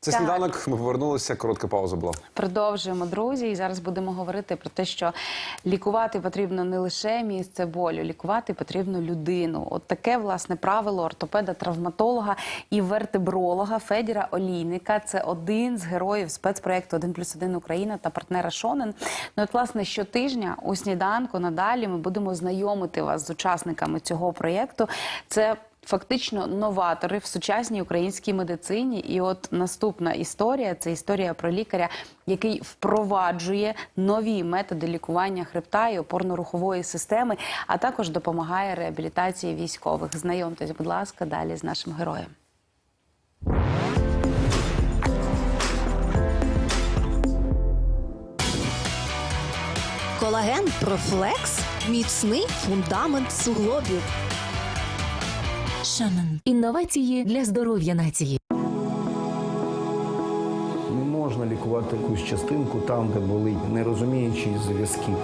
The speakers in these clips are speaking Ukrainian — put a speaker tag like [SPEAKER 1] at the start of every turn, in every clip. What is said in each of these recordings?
[SPEAKER 1] Це
[SPEAKER 2] Так.
[SPEAKER 1] сніданок. Ми повернулися. Коротка пауза була.
[SPEAKER 2] Продовжуємо, друзі, і зараз будемо говорити про те, що лікувати потрібно не лише місце болю, лікувати потрібно людину. От таке власне правило ортопеда, травматолога і вертебролога Федіра Олійника. Це один з героїв спецпроєкту «1 плюс 1 Україна та партнера Шонен. Ну от власне щотижня у сніданку надалі ми будемо знайомити вас з учасниками цього проєкту. Це Фактично новатори в сучасній українській медицині. І от наступна історія це історія про лікаря, який впроваджує нові методи лікування хребта і опорно-рухової системи, а також допомагає реабілітації військових. Знайомтесь, будь ласка, далі з нашим героєм.
[SPEAKER 3] Колаген Профлекс міцний фундамент суглобів.
[SPEAKER 4] Шанон. Інновації для здоров'я нації.
[SPEAKER 5] Не можна лікувати якусь частинку там, де болить, не розуміючи зв'язків.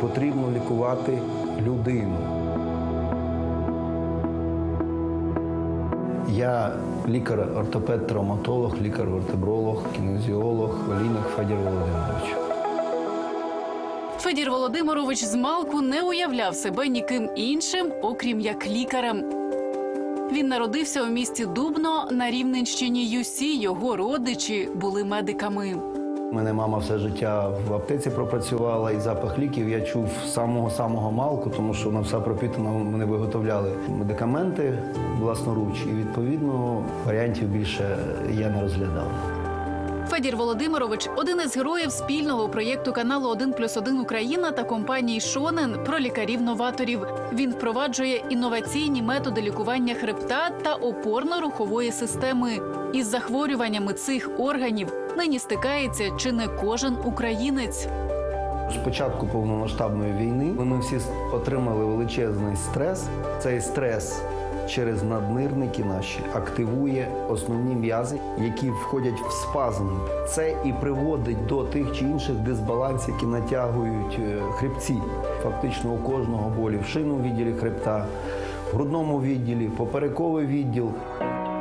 [SPEAKER 5] Потрібно лікувати людину. Я лікар-ортопед, травматолог, лікар-вертебролог, кінезіолог, Олійник Федір Володимирович.
[SPEAKER 6] Федір Володимирович з малку не уявляв себе ніким іншим, окрім як лікарем. Він народився у місті Дубно на Рівненщині. Юсі його родичі були медиками.
[SPEAKER 5] У мене мама все життя в аптеці пропрацювала, і запах ліків я чув самого-самого малку, тому що вона вся пропітана, вони виготовляли медикаменти власноруч, і відповідно варіантів більше я не розглядав.
[SPEAKER 6] Федір Володимирович один із героїв спільного проєкту каналу «1 плюс 1 Україна та компанії Шонен про лікарів-новаторів. Він впроваджує інноваційні методи лікування хребта та опорно-рухової системи. Із захворюваннями цих органів нині стикається чи не кожен українець.
[SPEAKER 5] З початку повномасштабної війни ми всі отримали величезний стрес. Цей стрес через наднирники наші активує основні м'язи, які входять в спазм. Це і приводить до тих чи інших дисбалансів, які натягують е, хребці. Фактично у кожного болі в шину відділі хребта, в грудному відділі, поперековий відділ.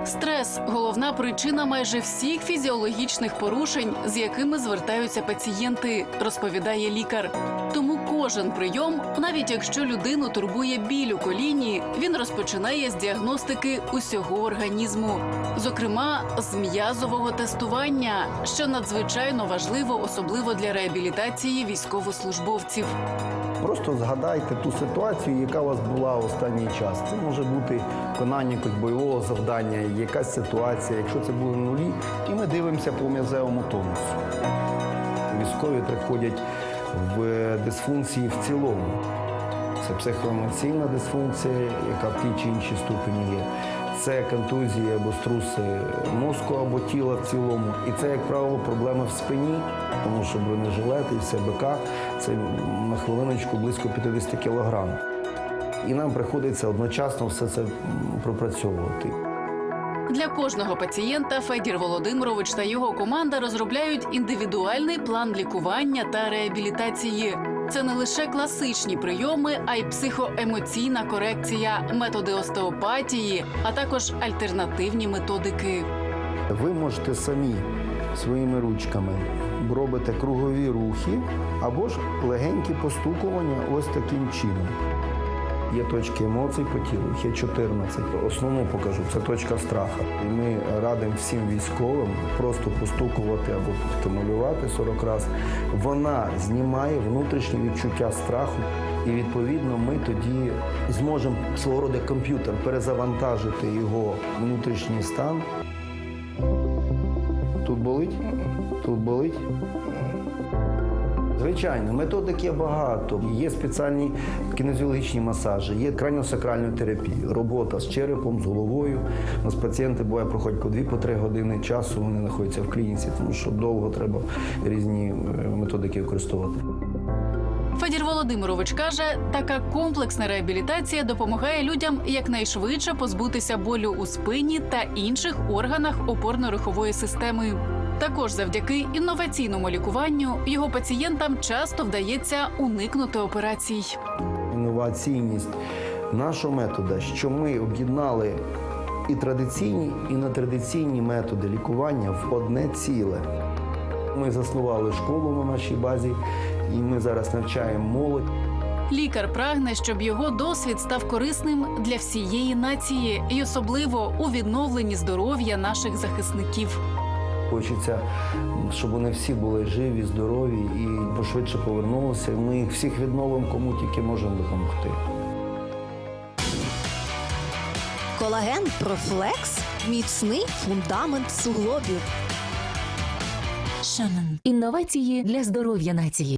[SPEAKER 6] Стрес головна причина майже всіх фізіологічних порушень, з якими звертаються пацієнти, розповідає лікар. Тому кожен прийом, навіть якщо людину турбує біль у коліні, він розпочинає з діагностики усього організму, зокрема з м'язового тестування, що надзвичайно важливо, особливо для реабілітації військовослужбовців.
[SPEAKER 5] Просто згадайте ту ситуацію, яка у вас була останній час. Це може бути виконання бойового завдання, якась ситуація, якщо це були нулі, і ми дивимося по м'язевому тонусу. Військові приходять в дисфункції в цілому. Це психоемоційна дисфункція, яка в тій чи іншій ступені є. Це контузії або струси мозку або тіла в цілому. І це, як правило, проблеми в спині, тому що бронежилет і все БК це на хвилиночку близько 50 кілограм. І нам приходиться одночасно все це пропрацьовувати.
[SPEAKER 6] Для кожного пацієнта Федір Володимирович та його команда розробляють індивідуальний план лікування та реабілітації. Це не лише класичні прийоми, а й психоемоційна корекція, методи остеопатії, а також альтернативні методики.
[SPEAKER 5] Ви можете самі своїми ручками робити кругові рухи або ж легенькі постукування ось таким чином. Є точки емоцій по тілу, їх є 14. Основну покажу це точка страху. І ми радимо всім військовим просто постукувати або стимулювати 40 разів. Вона знімає внутрішнє відчуття страху. І відповідно ми тоді зможемо свого роду комп'ютер перезавантажити його внутрішній стан. Тут болить? Тут болить? Звичайно, методик є багато. Є спеціальні кінезіологічні масажі, є крайньосакральна терапія, робота з черепом, з головою. У нас пацієнти буває проходять по 2-3 години часу, вони знаходяться в клініці, тому що довго треба різні е, методики використовувати.
[SPEAKER 6] Федір Володимирович каже, така комплексна реабілітація допомагає людям якнайшвидше позбутися болю у спині та інших органах опорно-рухової системи. Також завдяки інноваційному лікуванню його пацієнтам часто вдається уникнути операцій.
[SPEAKER 5] інноваційність нашого методу, що ми об'єднали і традиційні, і нетрадиційні методи лікування в одне ціле. Ми заснували школу на нашій базі, і ми зараз навчаємо молодь.
[SPEAKER 6] Лікар прагне, щоб його досвід став корисним для всієї нації, і особливо у відновленні здоров'я наших захисників.
[SPEAKER 5] Хочеться, щоб вони всі були живі, здорові і пошвидше повернулися. Ми їх всіх відновимо, кому тільки можемо допомогти.
[SPEAKER 3] Колаген Профлекс міцний фундамент суглобів.
[SPEAKER 4] Шанен. Інновації для здоров'я нації.